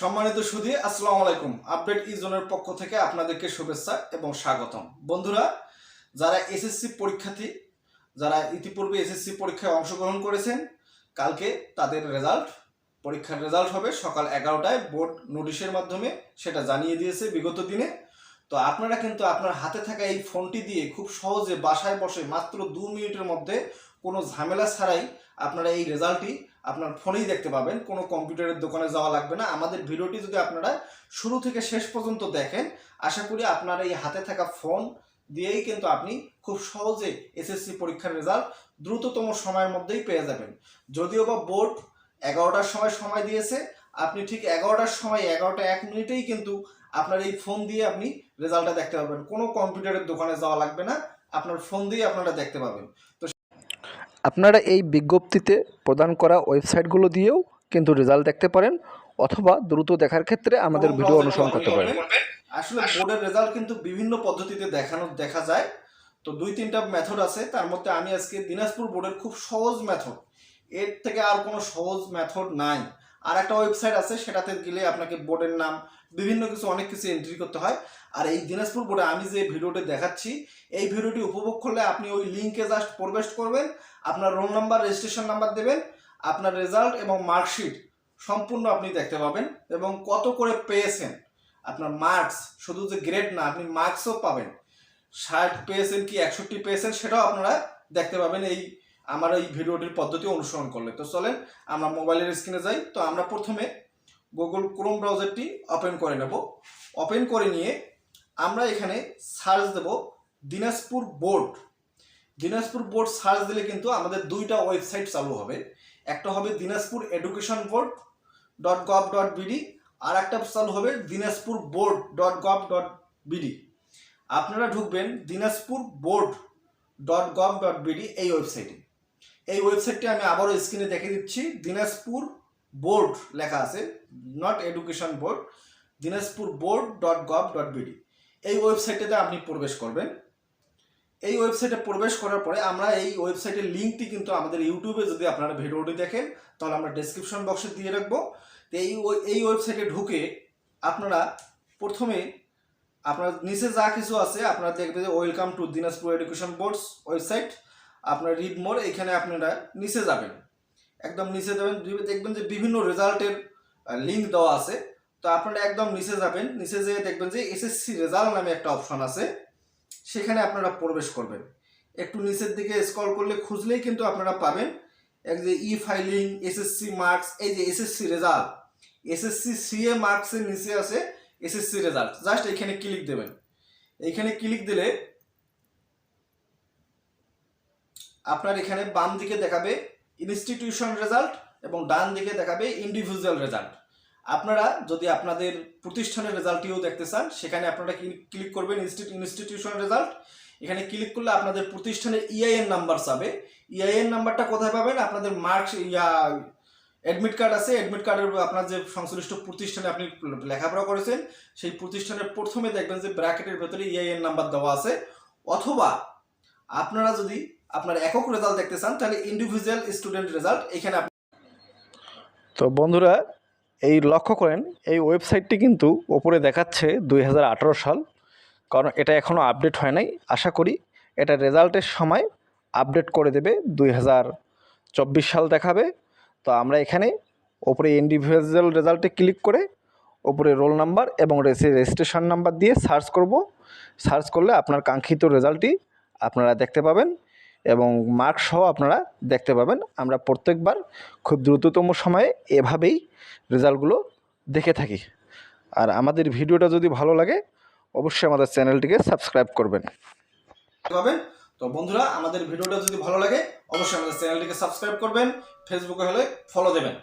সম্মানিত সুধী, আসসালামু আলাইকুম। আপডেট ইজনের পক্ষ থেকে আপনাদেরকে শুভেচ্ছা এবং স্বাগতম। বন্ধুরা, যারা এসএসসি পরীক্ষার্থী, যারা ইতিপূর্বে এসএসসি পরীক্ষায় অংশগ্রহণ করেছেন, কালকে তাদের রেজাল্ট পরীক্ষার রেজাল্ট হবে সকাল এগারোটায়। বোর্ড নোটিশের মাধ্যমে সেটা জানিয়ে দিয়েছে বিগত দিনে। তো আপনারা কিন্তু আপনার হাতে থাকা এই ফোনটি দিয়ে খুব সহজে বাসায় বসে মাত্র দু মিনিটের মধ্যে কোনো ঝামেলা ছাড়াই আপনারা এই রেজাল্টটি আপনার ফোনেই দেখতে পাবেন। কোনো কম্পিউটারের দোকানে যাওয়া লাগবে না। আমাদের ভিডিওটি যদি আপনারা শুরু থেকে শেষ পর্যন্ত দেখেন, আশা করি আপনার এই হাতে থাকা ফোন দিয়েই কিন্তু আপনি খুব সহজে এসএসসি পরীক্ষার রেজাল্ট দ্রুততম সময়ের মধ্যেই পেয়ে যাবেন। যদিও বা বোর্ড এগারোটার সময় সময় দিয়েছে, আপনি ঠিক এগারোটার সময় এগারোটা এক মিনিটেই কিন্তু আপনার এই ফোন দিয়ে আপনি রেজাল্টটা দেখতে পাবেন। কোনো কম্পিউটারের দোকানে যাওয়া লাগবে না। আপনার ফোন দিয়ে আপনারা দেখতে পাবেন। আপনারা এই বিজ্ঞপ্তিতে প্রদান করা ওয়েবসাইটগুলো দিয়েও কিন্তু রেজাল্ট দেখতে পারেন অথবা দ্রুত দেখার ক্ষেত্রে আমাদের ভিডিও অনুসরণ করতে পারেন। আসলে বোর্ডের রেজাল্ট কিন্তু বিভিন্ন পদ্ধতিতে দেখানো, দেখা যায়। তো দুই, তিনটা মেথড আছে। তার মধ্যে আমি আজকে দিনাজপুর বোর্ডের খুব সহজ মেথড এর থেকে আর কোনো সহজ মেথড নাই। আর একটা ওয়েবসাইট আছে, সেটাতে গেলে আপনাকে বোর্ডের নাম, বিভিন্ন কিছু, অনেক কিছু এন্ট্রি করতে হয়। আর এই দিনাজপুর বোর্ডে আমি যে ভিডিওটি দেখাচ্ছি, এই ভিডিওটি উপভোগ করলে আপনি ওই লিঙ্কে জাস্ট প্রবেশ করবেন, আপনার রোল নাম্বার রেজিস্ট্রেশন নাম্বার দেবেন, আপনার রেজাল্ট এবং মার্কশিট সম্পূর্ণ আপনি দেখতে পাবেন এবং কত করে পেয়েছেন। আপনার মার্কস শুধু যে গ্রেড না, আপনি মার্কসও পাবেন। ষাট পেয়েছেন কি, একষট্টি পেয়েছেন, সেটাও আপনারা দেখতে পাবেন এই আমার এই ভিডিওটির পদ্ধতি অনুসরণ করলে। তো চলেন, আমরা মোবাইলের স্ক্রিনে যাই। তো আমরা প্রথমে গুগল ক্রোম ব্রাউজারটি ওপেন করে নেব। ওপেন করে নিয়ে আমরা এখানে সার্চ দেব Dinajpur board Dinajpur board search দিলে কিন্তু আমাদের দুইটা ওয়েবসাইট চালু হবে। একটা হবে Dinajpur education board dot gov dot BD আর একটা চালু হবে Dinajpur board dot gov dot BD আপনারা ঢুকবেন Dinajpur board dot gov dot BD এই ওয়েবসাইটে এই ওয়েবসাইটটি আমি আবারও স্ক্রিনে দেখে দিচ্ছি। দিনাজপুর বোর্ড লেখা আছে not education board Dinajpur board dot gov dot BD এই ওয়েবসাইটেতে আপনি প্রবেশ করবেন। এই ওয়েবসাইটে প্রবেশ করার পরে আমরা এই ওয়েবসাইটের লিঙ্কটি কিন্তু আমাদের ইউটিউবে যদি আপনারা ভিডিওটি দেখেন, তাহলে আমরা ডেসক্রিপশন বক্সে দিয়ে রাখব। এই এই ওয়েবসাইটে ঢুকে আপনারা প্রথমে আপনার নিচে যা কিছু আছে, আপনারা দেখবেন যে welcome to Dinajpur education boards website আপনার রিড মোর এখানে আপনারা নিচে যাবেন। একদম নিচে যাবেন দেখবেন যে বিভিন্ন রেজাল্টের লিঙ্ক দেওয়া আছে, তো আপনারা একদম নিচে যাবেন। নিচে যেয়ে দেখবেন যে এসএসসি রেজাল্ট নামে একটা অপশন আছে, সেখানে আপনারা প্রবেশ করবেন। একটু নিচের দিকে স্ক্রল করলে খুঁজলেই কিন্তু আপনারা পাবেন এক যে ই ফাইলিং এসএসসি মার্কস এই যে এসএসসি রেজাল্ট এসএসসি সিএ মার্কসের নিচে আছে এসএসসি রেজাল্ট জাস্ট এখানে ক্লিক দেবেন। এইখানে ক্লিক দিলে আপনার এখানে বাম দিকে দেখাবে ইনস্টিটিউশন রেজাল্ট এবং ডান দিকে দেখাবে ইন্ডিভিজুয়াল রেজাল্ট আপনারা যদি আপনাদের প্রতিষ্ঠানের রেজাল্টটিও দেখতে চান, সেখানে আপনারা ক্লিক করবেন ইনস্টিটিউশন রেজাল্ট এখানে ক্লিক করলে আপনাদের প্রতিষ্ঠানের ইআইএন নাম্বার চাবে। ইআইএন নাম্বারটা কোথায় পাবেন? আপনাদের মার্কস ইয়া অ্যাডমিট কার্ড আছে। অ্যাডমিট কার্ডের আপনার যে সংশ্লিষ্ট প্রতিষ্ঠানে আপনি লেখাপড়া করেছেন, সেই প্রতিষ্ঠানের প্রথমে দেখবেন যে ব্র্যাকেটের ভেতরে ইআইএন নাম্বার দেওয়া আছে। অথবা আপনারা যদি আপনার একক রেজাল্ট দেখতে চান, তাহলে ইন্ডিভিজুয়াল স্টুডেন্ট রেজাল্ট এখানে তো বন্ধুরা, এই লক্ষ্য করেন, এই ওয়েবসাইটটি কিন্তু ওপরে দেখাচ্ছে দুই হাজার আঠেরো সাল, কারণ এটা এখনও আপডেট হয় নাই। আশা করি এটা রেজাল্টের সময় আপডেট করে দেবে, দুই হাজার চব্বিশ সাল দেখাবে। তো আমরা এখানে ওপরে ইন্ডিভিজুয়াল রেজাল্টে ক্লিক করে ওপরে রোল নাম্বার এবং রেজিস্ট্রেশন নাম্বার দিয়ে সার্চ করব। সার্চ করলে আপনার কাঙ্ক্ষিত রেজাল্টটি আপনারা দেখতে পাবেন। এবং মার্কসহ সহ আপনারা দেখতে পাবেন। আমরা প্রত্যেকবার খুব দ্রুততম সময়ে এভাবেই রেজাল্টগুলো দেখে থাকি। আর আমাদের ভিডিওটা যদি ভালো লাগে, অবশ্যই আমাদের চ্যানেলটিকে সাবস্ক্রাইব করবেন। তো বন্ধুরা, আমাদের ভিডিওটা যদি ভালো লাগে, অবশ্যই আমাদের চ্যানেলটিকে সাবস্ক্রাইব করবেন ফেসবুকে হলে ফলো দেবেন।